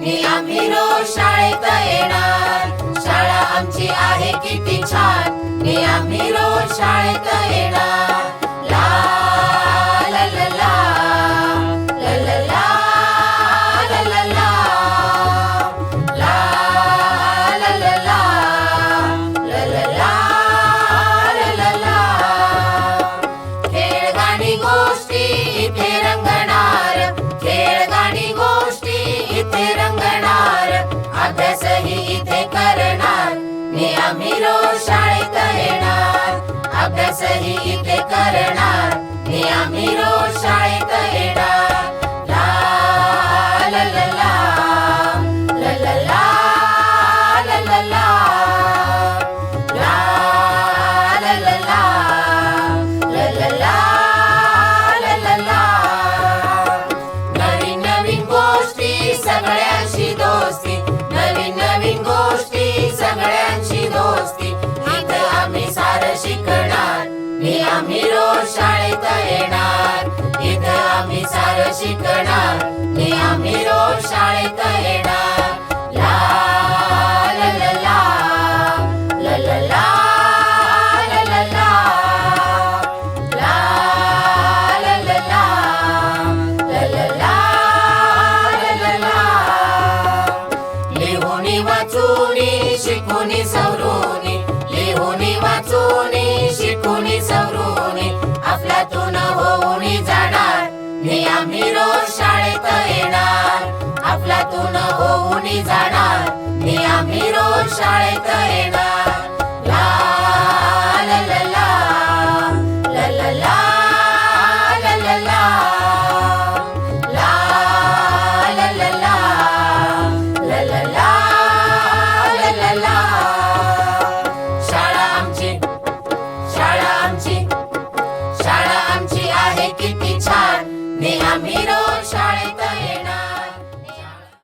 मी आम्ही रोज शाळेत येणार. शाळा आमची आहे किती छान. मी आम्ही रोज आम्ही रोज शाळेत येणार. अभ्यासही इथे करणार. आम्ही रोज शाळेत येणार. मी आम्ही रोज शाळेत येणार इथं आम्ही सार शिकणार मी आम्ही रोज शाळेत येणार वाचून शिकून सवरून लिहून वाचून आम्ही रोज शाळेत येणार. आपल्यातून होऊन जाणार. मी आम्ही रोज शाळेत येणार. Ramiro.